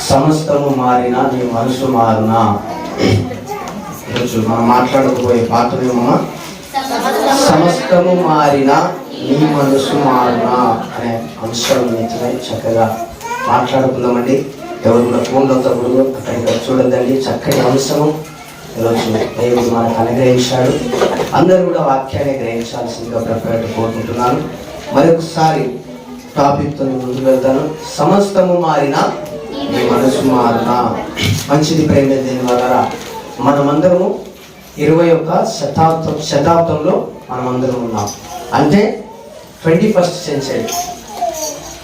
సమస్తము మారినా నీ మనసు మారునా. ఈరోజు మనం మాట్లాడకపోయే పాత్రమేమో సమస్తము మారినా నీ మనసు మారునా అనే అంశం నిజమే చక్కగా మాట్లాడుకుందామండి. ఎవరు కూడా ఫోన్లో తప్పుడు అక్కడికి చూడదండి చక్కని అంశము. ఈరోజు దేవుడు మనకు అనుగ్రహించాడు. అందరూ కూడా వాక్యాన్ని గ్రహించాల్సిందిగా ప్రపేట కోరుకుంటున్నాను. మరొకసారి టాపిక్తో ముందుకు వెళ్తాను. సమస్తము మారినా నీ మనసు మారునా మంచిది ప్రేమ దేని వల్ల మనమందరము ఇరవై ఒక్క శతాబ్దం శతాబ్దంలో మనమందరం ఉన్నాం. అంటే ట్వంటీ ఫస్ట్ సెంచరీ.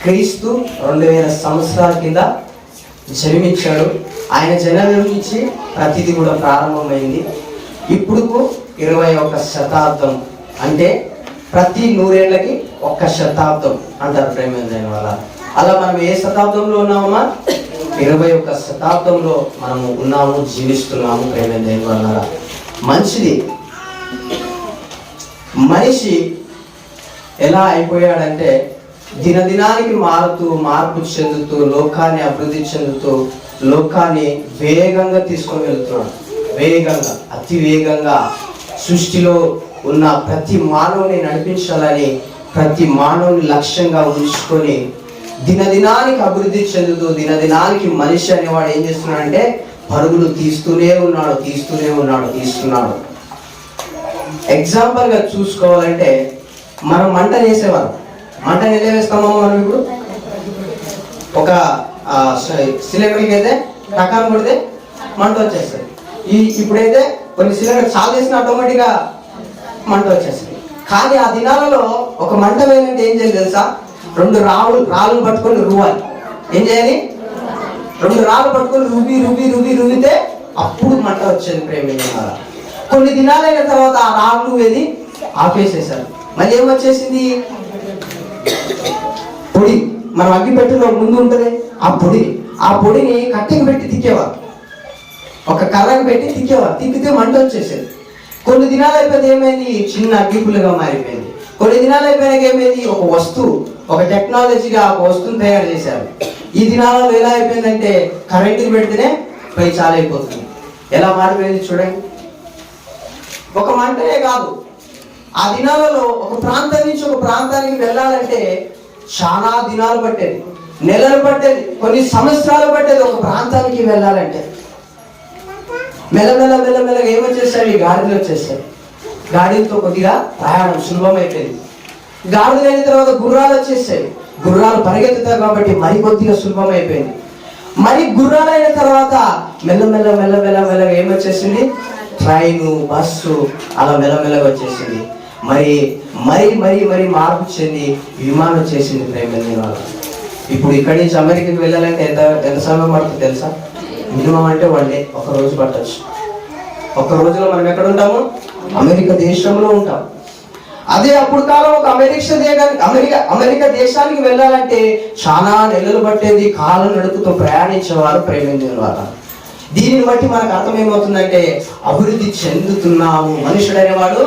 క్రీస్తు రెండు వేల సంవత్సరాల కింద జన్మించాడు. ఆయన జనం నుంచి ప్రతిదీ కూడా ప్రారంభమైంది. ఇప్పుడు ఇరవై ఒక్క శతాబ్దం. అంటే ప్రతి నూరేళ్ళకి ఒక్క శతాబ్దం అంటారు ప్రేమైన వల్ల అలా మనం ఏ శతాబ్దంలో ఉన్నామా ఇరవై ఒక్క శతాబ్దంలో మనము ఉన్నాము జీవిస్తున్నాము ప్రేమ వల్ల మంచిది. మనిషి ఎలా అయిపోయాడంటే దినదినానికి మారుతూ మార్పు చెందుతూ లోకాన్ని అభివృద్ధి చెందుతూ లోకాన్ని వేగంగా తీసుకొని వెళ్తున్నాడు. వేగంగా అతి వేగంగా సృష్టిలో ఉన్న ప్రతి మానవుని నడిపించాలని ప్రతి మానవుని లక్ష్యంగా ఉంచుకొని దినదినానికి అభివృద్ధి చెందుతూ దినదినానికి మనిషి అనేవాడు ఏం చేస్తున్నాడంటే పరుగులు తీస్తూనే ఉన్నాడు తీస్తూనే ఉన్నాడు తీస్తున్నాడు. ఎగ్జాంపుల్గా చూసుకోవాలంటే మనం మంట వేసేవారు మంట ఎలా వేస్తామో మనం ఇప్పుడు? ఒక సిలిండర్కి అయితే టకాన్ కొడితే మంట వచ్చేస్తుంది. ఈ ఇప్పుడైతే కొన్ని సిలిండర్ చాలా వేసిన ఆటోమేటిక్గా మంట వచ్చేస్తుంది. కానీ ఆ దినాలలో ఒక మంట వేయాలంటే ఏం చేయాలి తెలుసా? రెండు రాళ్ళు రాళ్ళు పట్టుకొని రువ్వాలి. ఏం చేయాలి? రెండు రాళ్ళు పట్టుకొని రువి రువి రువి రువితే అప్పుడు మంట వచ్చేది ప్రేమ కొన్ని దినాలైన తర్వాత ఆ రాళ్ళు ఏది ఆపేసేసారు మళ్ళీ ఏమొచ్చేసింది పొడి. మనం అగ్గి పెట్టిలో ముందు ఉంటుంది. ఆ పొడి. ఆ పొడిని కట్టెకి పెట్టి తిక్కేవారు. ఒక కర్రకి పెట్టి తిక్కేవారు. తిక్కితే మంట వచ్చేసేది. కొన్ని దినాలు అయిపోతే ఏమైంది? చిన్న అగ్గిపులుగా మారిపోయింది. కొన్ని దినాలు అయిపోయినాక ఏమైంది? ఒక వస్తువు. ఒక టెక్నాలజీగా ఒక వస్తువుని తయారు చేశారు. ఈ దినాలలో ఎలా అయిపోయిందంటే కరెంటుకి పెడితేనే పై చాలా అయిపోతుంది. ఎలా మారిపోయింది చూడండి. ఒక మంటనే కాదు. ఆ దినాలలో ఒక ప్రాంతం నుంచి ఒక ప్రాంతానికి వెళ్ళాలంటే చాలా దినాలు పట్టేది. నెలలు పట్టేది. కొన్ని సంవత్సరాలు పట్టేది ఒక ప్రాంతానికి వెళ్ళాలంటే. మెల్లమెల్ల మెల్లమెల్లగా ఏమొచ్చేసాయి ఈ గాడిదలు వచ్చేసాయి గాడిలతో కొద్దిగా ప్రయాణం సులభం అయిపోయింది అయిన తర్వాత గుర్రాలు వచ్చేసాయి. గుర్రాలు పరిగెత్తుతాయి కాబట్టి మరి కొద్దిగా సులభం అయిపోయింది మరి గుర్రాలైన తర్వాత మెల్లమెల్ల మెల్లమెల్ల మెల్లగా ఏమొచ్చేసింది? ట్రైను బస్సు అలా మెల్లమెల్లగా వచ్చేసింది. మరి మరి మరి మరి మార్పు చెంది విమానం వచ్చేసింది ప్రేమని వాళ్ళ ఇప్పుడు ఇక్కడి నుంచి అమెరికాకి వెళ్ళాలంటే ఎంత ఎంత సమయం పడుతుంది తెలుసా? మినిమం అంటే వన్ డే ఒక రోజు పట్టచ్చు. ఒక రోజులో మనం ఎక్కడ ఉంటాము? అమెరికా దేశంలో ఉంటాం. అదే అప్పుడు కాలం ఒక అమెరికా దేశానికి అమెరికా అమెరికా దేశానికి వెళ్ళాలంటే చాలా నెలలు పట్టేది కాలం నడుపుతూ ప్రయాణించేవారు ప్రేమించిన వారు దీనిని బట్టి మనకు అర్థం ఏమవుతుందంటే అభివృద్ధి చెందుతున్నాము. మనుషుడు అనేవాడు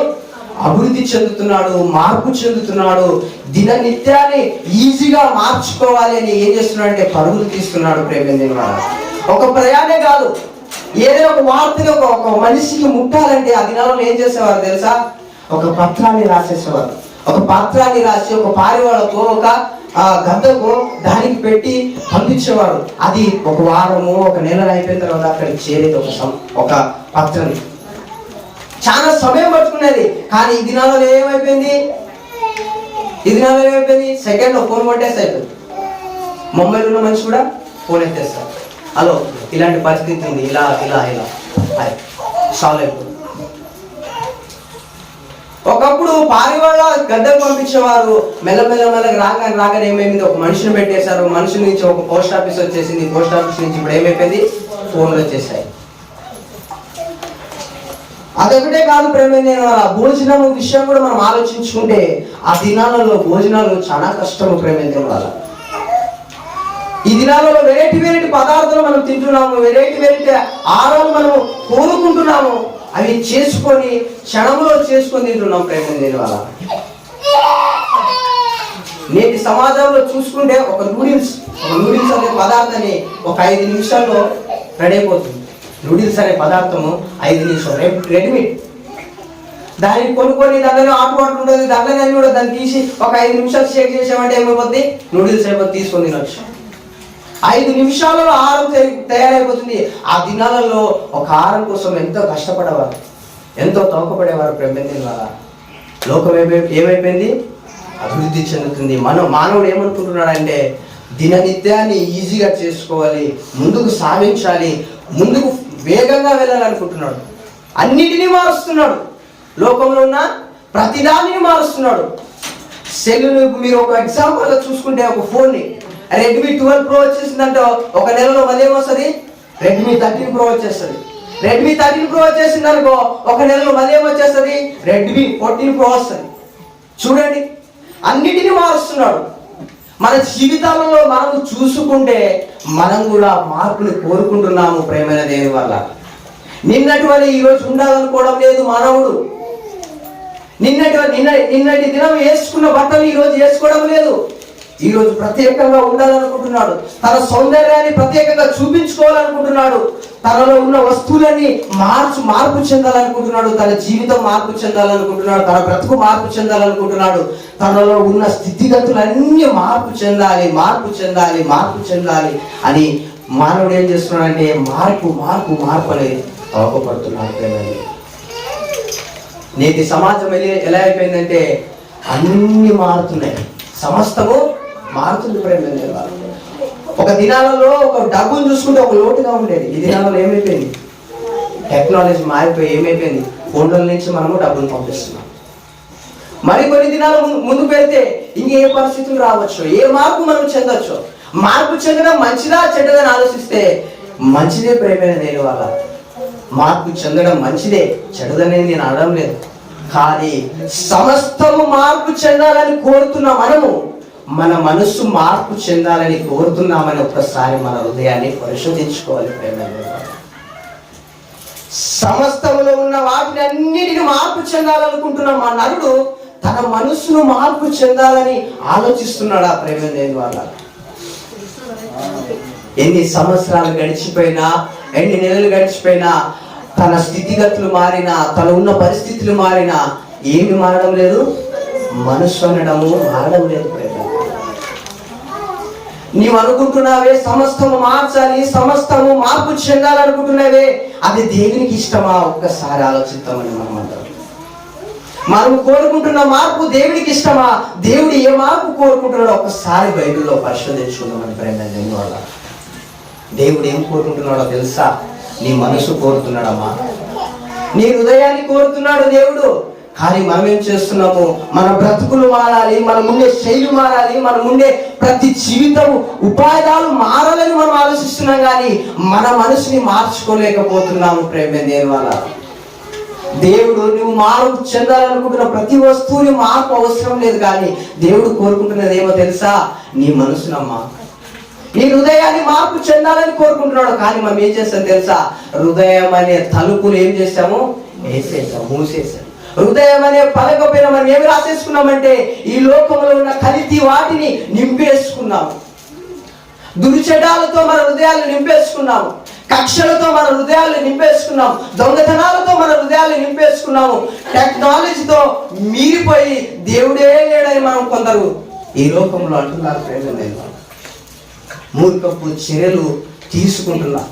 అభివృద్ధి చెందుతున్నాడు మార్పు చెందుతున్నాడు. దిన నిత్యాన్ని ఈజీగా మార్చుకోవాలి అని ఏం చేస్తున్నాడు అంటే పరుగులు తీస్తున్నాడు ప్రేమించిన వాడు ఒక ప్రయాణే కాదు ఏదైనా ఒక వార్తని ఒక ఒక మనిషికి ముట్టాలంటే ఆ దినాలను ఏం చేసేవారు తెలుసా? ఒక పత్రాన్ని రాసేసేవారు. ఒక పత్రాన్ని రాసి ఒక పారివాళ్ళకు ఒక ఆ, గద్దకు దానికి పెట్టి పంపించేవారు. అది ఒక వారము ఒక నెల అయిపోయిన తర్వాత అక్కడికి చేరేది ఒక సం- ఒక పత్రం. చాలా సమయం పట్టుకునేది కానీ ఈ దినాలలో ఏమైపోయింది? ఈ దినాలలో ఏమైపోయింది? సెకండ్ ఫోన్ కొట్టేసి అయిపోయింది. ముంబైలో ఉన్న మనిషి కూడా ఫోన్ ఎత్తేస్తారు హలో ఇలాంటి పరిస్థితి ఉంది. ఇలా ఇలా ఇలా. సాల్వ్ అయిపోయింది. ఒకప్పుడు పారివాళ్ళ గద్దకు పంపించేవారు. మెల్లమెల్ల మెల్లగా రాగానే రాగానే ఏమైంది? ఒక మనిషిని పెట్టేశారు. మనిషి నుంచి ఒక పోస్ట్ ఆఫీస్ వచ్చేసింది. పోస్ట్ ఆఫీస్ నుంచి ఇప్పుడు ఏమైపోయింది? ఫోన్లు వచ్చేసాయి. అదొకటే కాదు ప్రేమ నేను భోజనం విషయం కూడా మనం ఆలోచించుకుంటే ఆ దినాలలో భోజనాలు చాలా కష్టము ప్రేమ వల్ల ఈ దినాలలో వెరైటీ వెరైటీ పదార్థాలు మనం తింటున్నాము. వెరైటీ వెరైటీ ఆహారాలు మనం కోరుకుంటున్నాము. అవి చేసుకొని క్షణంలో చేసుకొని తింటున్నాం ప్రయత్నం దీని వల్ల నేటి సమాజంలో చూసుకుంటే ఒక నూడిల్స్ ఒక నూడిల్స్ అనే పదార్థాన్ని ఒక ఐదు నిమిషాల్లో రెడీ అయిపోతుంది. నూడిల్స్ అనే పదార్థము ఐదు నిమిషాలు. రెడీమేడ్ దానికి కొనుక్కొని దానిలో ఆటు పాటు ఉంటుంది. దాంట్లోనే కూడా దాన్ని తీసి ఒక ఐదు నిమిషాలు షేక్ చేసామంటే ఏమైపోద్ది? నూడిల్స్ ఏమో తీసుకొని తినొచ్చు. ఐదు నిమిషాలలో ఆహారం తయారైపోతుంది. ఆ దినాలలో ఒక ఆహారం కోసం ఎంతో కష్టపడేవారు. ఎంతో తోకపడేవారు ప్రబంధం వల్ల లోకం ఏమై ఏమైపోయింది? అభివృద్ధి చెందుతుంది. మనం మానవుడు ఏమనుకుంటున్నాడంటే దిననిత్యాన్ని ఈజీగా చేసుకోవాలి ముందుకు సాధించాలి ముందుకు వేగంగా వెళ్ళాలనుకుంటున్నాడు. అన్నిటినీ మారుస్తున్నాడు. లోకంలో ఉన్న ప్రతిదానిని మారుస్తున్నాడు. సెల్లులు మీరు ఒక ఎగ్జాంపుల్గా చూసుకుంటే ఒక ఫోన్ని రెడ్మీ ట్వెల్వ్ ప్రో వచ్చేసిందంటే. ఒక నెలలో మళ్ళీ ఏమొస్తుంది? రెడ్మీ థర్టీన్ ప్రో వచ్చేస్తుంది. రెడ్మీ థర్టీన్ ప్రో వచ్చేసింది అనుకో ఒక నెలలో మళ్ళీ ఏమొచ్చేస్తుంది? రెడ్మీ ఫోర్టీన్ ప్రో వస్తుంది. చూడండి. అన్నిటినీ మారుస్తున్నాడు. మన జీవితాలలో మనం చూసుకుంటే మనం కూడా మార్పుని కోరుకుంటున్నాము ప్రేమైన దేని వల్ల. నిన్నటి వల్ల ఈరోజు ఉండాలనుకోవడం లేదు మానవుడు. నిన్నటి నిన్న నిన్నటి దినం వేసుకున్న బట్టలు ఈరోజు వేసుకోవడం లేదు. ఈ రోజు ప్రత్యేకంగా ఉండాలనుకుంటున్నాడు. తన సౌందర్యాన్ని ప్రత్యేకంగా చూపించుకోవాలనుకుంటున్నాడు. తనలో ఉన్న వస్తువులన్నీ మార్చు మార్పు చెందాలనుకుంటున్నాడు. తన జీవితం మార్పు చెందాలనుకుంటున్నాడు. తన బ్రతుకు మార్పు చెందాలనుకుంటున్నాడు. తనలో ఉన్న స్థితిగతులన్నీ మార్పు చెందాలి మార్పు చెందాలి మార్పు చెందాలి అని మానవుడు ఏం చేస్తున్నాడంటే మార్పు మార్పు మార్పు అని అవకపడుతున్నాడు నేటి సమాజం ఎలా- ఎలా అయిపోయిందంటే అన్ని మారుతున్నాయి. సమస్తము మారుతుంది ప్రేమ ఒక దినాలలో ఒక డబ్బును చూసుకుంటే ఒక లోటుగా ఉండేది. ఈ దినాలలో ఏమైపోయింది? టెక్నాలజీ మారిపోయి ఏమైపోయింది? ఫోన్ల నుంచి మనము డబ్బులు పంపిస్తున్నాం. మరి కొన్ని దినాలు ముందు- ముందుకు వెళ్తే ఇంకే పరిస్థితులు రావచ్చు. ఏ మార్పు మనం చెందొచ్చు? మార్పు చెందడం మంచిదా చెడ్డదని ఆలోచిస్తే మంచిదే ప్రేమైన నేను వాళ్ళ. మార్పు చెందడం మంచిదే చెడదనేది నేను అనడం లేదు. కానీ సమస్తము మార్పు చెందాలని కోరుతున్న మనము. మన మనస్సు మార్పు చెందాలని కోరుతున్నామని ఒక్కసారి మన హృదయాన్ని పరిశోధించుకోవాలి ప్రేమ సమస్తంలో ఉన్న వాటిని అన్నిటిని మార్పు చెందాలనుకుంటున్న. మా నరుడు తన మనస్సును మార్పు చెందాలని ఆలోచిస్తున్నాడు ఆ ప్రేమ దేని వల్ల ఎన్ని సంవత్సరాలు గడిచిపోయినా ఎన్ని నెలలు గడిచిపోయినా తన స్థితిగతులు మారినా తన ఉన్న పరిస్థితులు మారినా ఏమి మారడం లేదు? మనస్సు అనడము మారడం లేదు ప్రేమ నీవు అనుకుంటున్నావే సమస్తము మార్చాలి సమస్తము మార్పు చెందాలనుకుంటున్నావే అది దేవునికి ఇష్టమా? ఒక్కసారి ఆలోచిద్దామని మనం అంటాం మనం కోరుకుంటున్న మార్పు దేవుడికి ఇష్టమా? దేవుడు ఏ మార్పు కోరుకుంటున్నాడో ఒక్కసారి బైబిల్లో పరిశోధించుకుందామని ప్రేమ దేవుని వల్ల దేవుడు ఏం కోరుకుంటున్నాడో తెలుసా? నీ మనసు కోరుతున్నాడమ్మా. నీ హృదయాన్ని కోరుతున్నాడు దేవుడు. కానీ మనం ఏం చేస్తున్నాము? మన బ్రతుకులు మారాలి మన ముందే శైలి మారాలి మన ముందే ప్రతి జీవితం ఉపాయాలు మారాలని మనం ఆలోచిస్తున్నాం కానీ మన మనసుని మార్చుకోలేకపోతున్నాము ప్రేమ దేని వల్ల దేవుడు నువ్వు మార్పు చెందాలనుకుంటున్న ప్రతి వస్తువుని మార్పు అవసరం లేదు కానీ దేవుడు కోరుకుంటున్నది ఏమో తెలుసా? నీ మనసునమ్మా నీ హృదయాన్ని మార్పు చెందాలని కోరుకుంటున్నాడు కానీ మనం ఏం చేస్తాం తెలుసా? హృదయం అనే తలుపులు ఏం చేస్తాము? వేసేసాం మూసేసాం హృదయం అనే పలకపోయిన మనం ఏమి రాసేసుకున్నామంటే ఈ లోకంలో ఉన్న కలితి వాటిని నింపేసుకున్నాము. దురిచడాలతో మన హృదయాలు నింపేసుకున్నాము. కక్షలతో మన హృదయాలు నింపేసుకున్నాం దొంగతనాలతో మన హృదయాలు నింపేసుకున్నాము. టెక్నాలజీతో మీరిపోయి దేవుడే లేడని మనం కొందరు ఈ లోకంలో అంటున్నారు ప్రేమ మూర్ఖపు చర్యలు తీసుకుంటున్నాం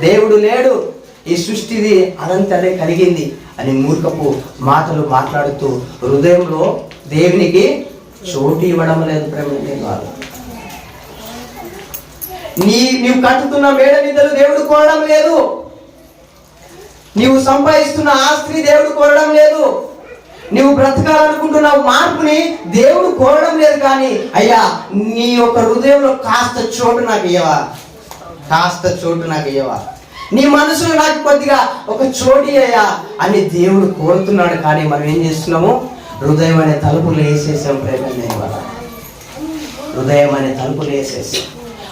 దేవుడు లేడు. ఈ సృష్టిది అనంతనే కలిగింది అని మూర్ఖపు మాటలు మాట్లాడుతూ హృదయంలో దేవునికి చోటు ఇవ్వడం లేదు ప్రేమ వాళ్ళు నీ నీవు కట్టుతున్న మేడ నిద్రలు దేవుడు కోరడం లేదు. నీవు సంపాదిస్తున్న ఆస్తిని దేవుడు కోరడం లేదు. నీవు బ్రతకాలనుకుంటున్న మార్పుని దేవుడు కోరడం లేదు కానీ అయ్యా నీ యొక్క హృదయంలో కాస్త చోటు నాకు ఇయ్యవా? కాస్త చోటు నాకు ఇయ్యవా? నీ మనసులో నాకు కొద్దిగా ఒక చోటి అయ్యా అని దేవుడు కోరుతున్నాడు. కానీ మనం ఏం చేస్తున్నాము? హృదయం అనే తలుపులు వేసేసాం. ప్రేమ వల్ల హృదయం అనే తలుపులు వేసేసాం.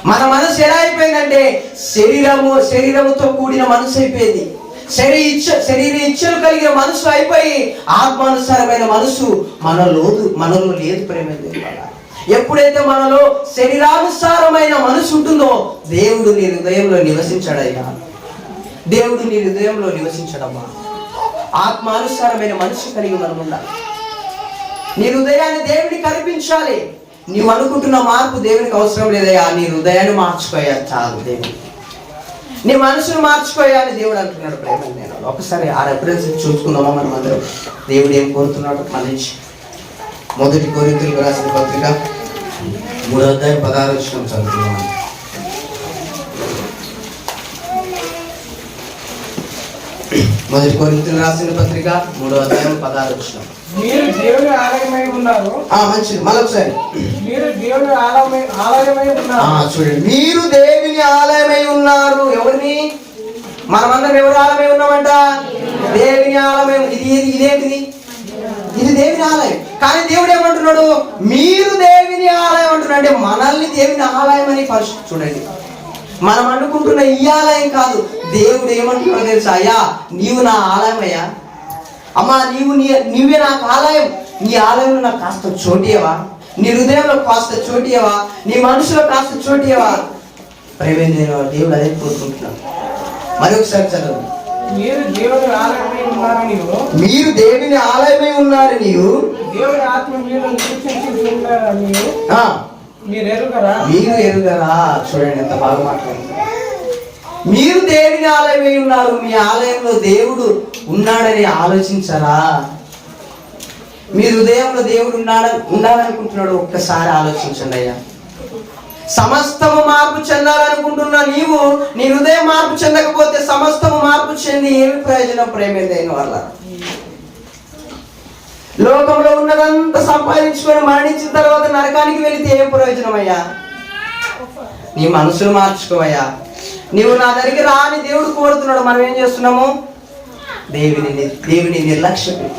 మన మనసు ఎలా అయిపోయిందంటే శరీరము శరీరముతో కూడిన మనసు అయిపోయింది. శరీర ఇచ్చ శరీర ఇచ్చలు కలిగిన మనసు అయిపోయి ఆత్మానుసారమైన మనసు మన లోదు మనలో లేదు ప్రేమ ఎప్పుడైతే మనలో శరీరానుసారమైన మనసు ఉంటుందో దేవుడు నీ హృదయంలో నివసించాడయ్యా. దేవుడు నీ హృదయంలో నివసించడమ్మా. ఆత్మానుసారమైన మనసు కలిగి మనం ఉండాలి. నీ హృదయాన్ని దేవుడికి కనిపించాలి నీవు అనుకుంటున్న మార్పు దేవునికి అవసరం లేదయ్యా. నీ హృదయాన్ని మార్చుకోయా చాలు దేవుడు. నీ మనసును మార్చుకోయాలి దేవుడు అంటున్నాడు ప్రేమ నేను. ఒకసారి ఆ రెఫరెన్స్ చూసుకుందామా మనం అందరం? దేవుడు ఏం కోరుతున్నాడు మన నుంచి మొదటి కోరికలు రాసిన పత్రిక మూడో అధ్యాయం పదహారు వచ్చిన చదువుతున్నాం మొదటి కోరికలు రాసిన పత్రిక మూడో అధ్యాయం పదహారు వచ్చిన. మీరు దేవుని ఆలయమై ఉన్నారు. మంచిది. మళ్ళొకసారి మీరు దేవుని ఆలయమై ఆలయమై ఆ, ఉన్నారు చూడండి. మీరు దేవుని ఆలయమై ఉన్నారు. ఎవరిని? మనమందరం ఎవరి ఆలయమై ఉన్నామంట? దేవుని ఆలయం ఇది ఇది ఇదేంటిది? ఇది దేవుని ఆలయం. కానీ దేవుడు ఏమంటున్నాడు? మీరు దేవుని ఆలయం అంటున్నాడు. అంటే మనల్ని దేవుని ఆలయం అని పరిశు చూడండి. మనం అనుకుంటున్న ఈ ఆలయం కాదు. దేవుడు ఏమంటున్నాడు తెలుసా? అయ్యా నీవు నా ఆలయం అయ్యా. అమ్మా నీవు నీ నీవే నాకు ఆలయం. నీ ఆలయంలో నాకు కాస్త చోటియవా నీ హృదయంలో కాస్త చోటియవా నీ మనసులో కాస్త చోటియవా ప్రేమేంద్ర దేవుడు అదే కోరుకుంటున్నాను మరొకసారి చదవండి. మీరు దేవుని ఆలయమై ఉన్నారు నీవు. మీరు దేవుని ఆలయమై ఉన్నారు నీవు. దేవుని ఆత్మ మీరు ఎరుగరా మీరు చూడండి ఎంత బాగా మాట్లాడుతున్నారు మీరు దేవుని ఆలయమై ఉన్నారు మీ ఆలయంలో దేవుడు ఉన్నాడని ఆలోచించరా? మీ హృదయంలో దేవుడు ఉన్నాడ ఉండాలనుకుంటున్నాడు ఒక్కసారి ఆలోచించండి అయ్యా. సమస్తము మార్పు చెందాలనుకుంటున్న నీవు నీ హృదయం మార్పు చెందకపోతే సమస్తము మార్పు చెంది ఏమి ప్రయోజనం ప్రేమేదైన వాళ్ళ? లోకంలో ఉన్నదంతా సంపాదించుకొని మరణించిన తర్వాత నరకానికి వెళితే ఏం ప్రయోజనం అయ్యా నీ మనసును మార్చుకోవయ్యా. నీవు నా దగ్గరికి రాని దేవుడు కోరుతున్నాడు. మనం ఏం చేస్తున్నాము? దేవుని దేవుని నిర్లక్ష్యం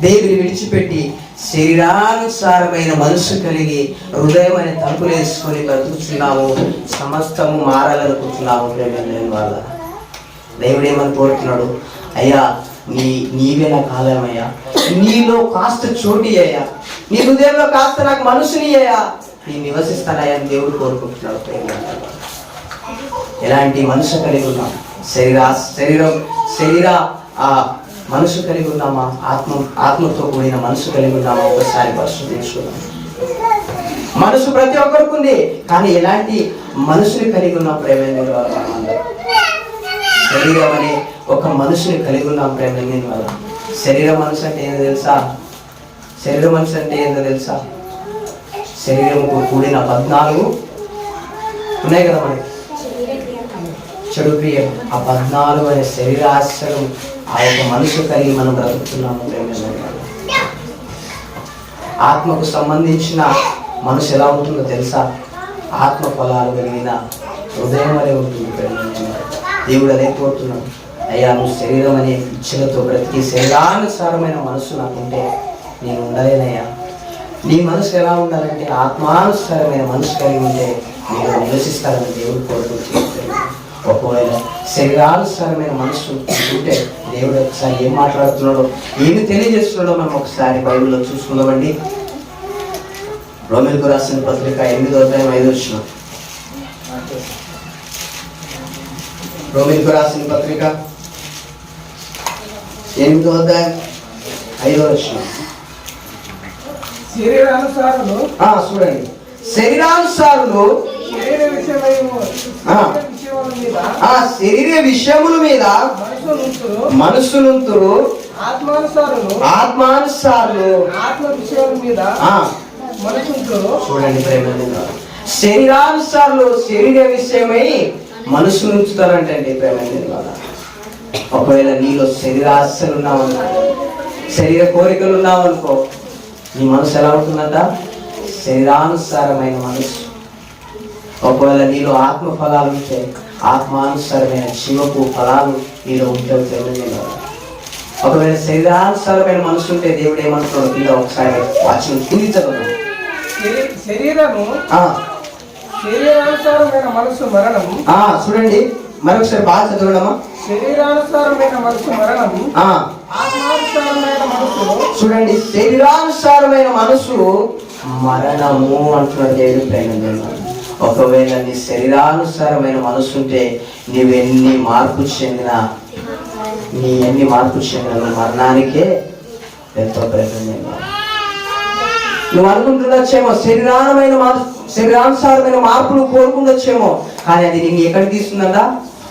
దేవుని విడిచిపెట్టి శరీరానుసారమైన మనసు కలిగి హృదయం అనే తలుపులు వేసుకొని బ్రతుకుతున్నాము. సమస్తము మారాలనుకుంటున్నాము. ప్రేమ లేని వాళ్ళ దేవుడు ఏమని కోరుతున్నాడు? అయ్యా నీ నీవే నాకు ఆలయమయ్యా నీలో కాస్త చోటి అయ్యా నీ హృదయంలో కాస్త నాకు మనసుని అయ్యా నీ నివసిస్తానయ్యా అని దేవుడు కోరుకుంటున్నాడు ఎలాంటి మనసు కలిగి ఉన్నాం? శరీర శరీరం శరీర ఆ మనసు కలిగి ఉన్నామా? ఆత్మ ఆత్మతో కూడిన మనసు కలిగి ఉన్నామా? ఒకసారి పరిశోధించుకుందాం మనసు ప్రతి ఒక్కరికి ఉంది కానీ ఎలాంటి మనసుని కలిగి ఉన్న ప్రేమ? శరీరం అనే ఒక మనుషుని కలిగి ఉన్నాం ప్రేమ వల్ల శరీర మనసు అంటే ఏందో తెలుసా? శరీర మనసు అంటే ఏందో తెలుసా? శరీరంకు కూడిన పద్నాలుగు ఉన్నాయి కదా మనకి చెడు క్రియం ఆ పద్నాలుగు అనే శరీరాశ్రయం ఆ యొక్క మనసు కలిగి మనం బ్రతుకుతున్నాము ప్రేమ ఆత్మకు సంబంధించిన మనసు ఎలా ఉంటుందో తెలుసా? ఆత్మ ఫలాలు కలిగిన హృదయం అనే ఉంటుంది ప్రేమ దేవుడు అదే కోరుతున్నాడు. అయ్యా నువ్వు శరీరం అనే ఇచ్చలతో బ్రతికి శరీరానుసారమైన మనసు నాకుంటే నేను ఉండలేనయ్యా. నీ మనసు ఎలా ఉండాలంటే ఆత్మానుసారమైన మనసు కలిగి ఉంటే నేను నివసిస్తారని దేవుడు కోరుకుంటున్నాడు ఒకవేళ శరీరానుసారమైన మనసు ఉంటే దేవుడు ఒకసారి ఏం మాట్లాడుతున్నాడో ఏమి తెలియజేస్తున్నాడో మనం ఒకసారి బైబిల్లో చూసుకుందామండి. రోమిల్కు రాసిన పత్రిక ఎనిమిదో అధ్యాయం ఐదు వచ్చిన రోమిల్కు రాసిన పత్రిక ఎనిమిదో అధ్యాయం ఐదో వచ్చిన శరీరానుసారులు? చూడండి. శరీరానుసారులు ఆ. విషయముల మీద? ఆ శరీర విషయముల మీద మనసునంతురు ఆత్మానుసారులు? ఆత్మానుసారులు. ఆత్మ విషయాల మీద చూడండి ప్రేమ శరీరానుసారులు శరీర విషయమై మనసు ఉంచుతారంటే అండి ప్రేమ ఒకవేళ నీలో శరీరాశలు ఉన్నావనుకో శరీర కోరికలు ఉన్నావనుకో నీ మనసు ఎలా ఉంటుందంట? శరీరానుసారమైన మనసు. ఒకవేళ నీలో ఆత్మ ఫలాలు ఉంటే ఆత్మానుసారమైన శివపు ఫలాలు నీలో ఉంటే తెలియదు ఒకవేళ శరీరానుసారమైన మనసు ఉంటే దేవుడు ఏమంటున్నాడు కింద ఒకసారి చదవడం. శరీ- శరీరము ఆ, శరీరానుసారమైన మనసు మరణం. ఆ, చూడండి. మరొకసారి బాగా చదవడమా శరీరానుసారమైన మనసు మరణం ఆ, ఆత్మానుసారమైన మనసు చూడండి శరీరానుసారమైన మనసు మరణము అంటున్నాడు దేవుడు ప్రేమ. ఒకవేళ నీ శరీరానుసారమైన మనసు ఉంటే నీవెన్ని మార్పు చెందినా నీ ఎన్ని మార్పు చెందిన మరణానికే ఎంతో దేవుడు. నువ్వు అనుకుంటుండొచ్చేమో శరీరానమైన మార్పు శరీరానుసారమైన మార్పులు కోరుకుండొచ్చేమో కానీ అది నిన్ను ఎక్కడికి తీస్తుందా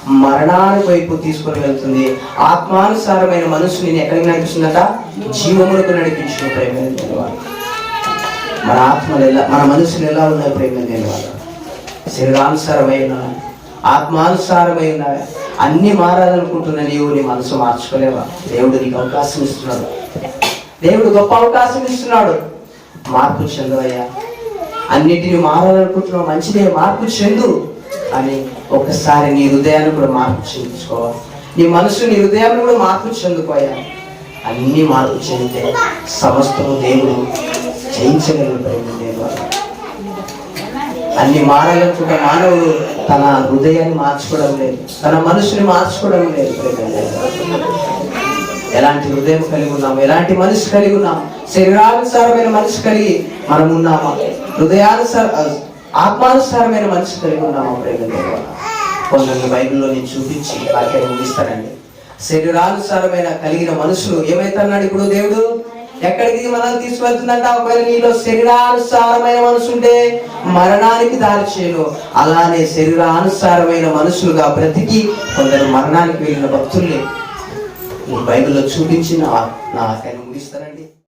మరణానికి వైపు తీసుకొని వెళ్తుంది. ఆత్మానుసారమైన మనసు నేను ఎక్కడికి నడిపిస్తుందట జీవములకు నడిపించిన ప్రేమ మన ఆత్మలు ఎలా మన మనసులు ఎలా ఉన్నాయి ప్రేమ లేని వాళ్ళు శరీరానుసారమైన ఆత్మానుసారమైన అన్ని మారాలనుకుంటున్న నీవు నీ మనసు మార్చుకోలేవా? దేవుడు నీకు అవకాశం ఇస్తున్నాడు. దేవుడు గొప్ప అవకాశం ఇస్తున్నాడు. మార్పు చెందవయ్యా. అన్నిటిని మారాలనుకుంటున్నావు. మంచిదే. మార్పు చెందు. అని ఒకసారి నీ హృదయాన్ని కూడా మార్పు చెందించుకోవాలి నీ మనసు నీ హృదయాన్ని కూడా మార్పు చెందుకోయా అన్ని మార్పు చెందితే సమస్తము దేవుడు జయించగలడు ప్రేమ అన్ని మారాలనుకున్న మానవుడు తన హృదయాన్ని మార్చుకోవడం లేదు తన మనసుని మార్చుకోవడం లేదు ఎలాంటి హృదయం కలిగి ఉన్నాము ఎలాంటి మనసు కలిగి ఉన్నాము శరీరానుసారమైన మనసు కలిగి మనం ఉన్నామా హృదయానుసార ఆత్మానుసారమైన మనసు కలిగి ఉన్నామా ప్రేమ కొందరిని బైబిల్లో నేను చూపించి వాక్యాన్ని ముగిస్తానండి. శరీరానుసారమైన కలిగిన మనుషులు ఏమైతున్నాడు ఇప్పుడు దేవుడు? ఎక్కడికి మనల్ని తీసుకెళ్తుందంట ఒకవేళ నీలో శరీరానుసారమైన మనసు ఉంటే మరణానికి దారి చేయను. అలానే శరీరానుసారమైన మనుషులుగా బ్రతికి కొందరు మరణానికి వెళ్ళిన భక్తుల్ని బైబిల్లో చూపించిన నా వాక్యాన్ని ముగిస్తానండి.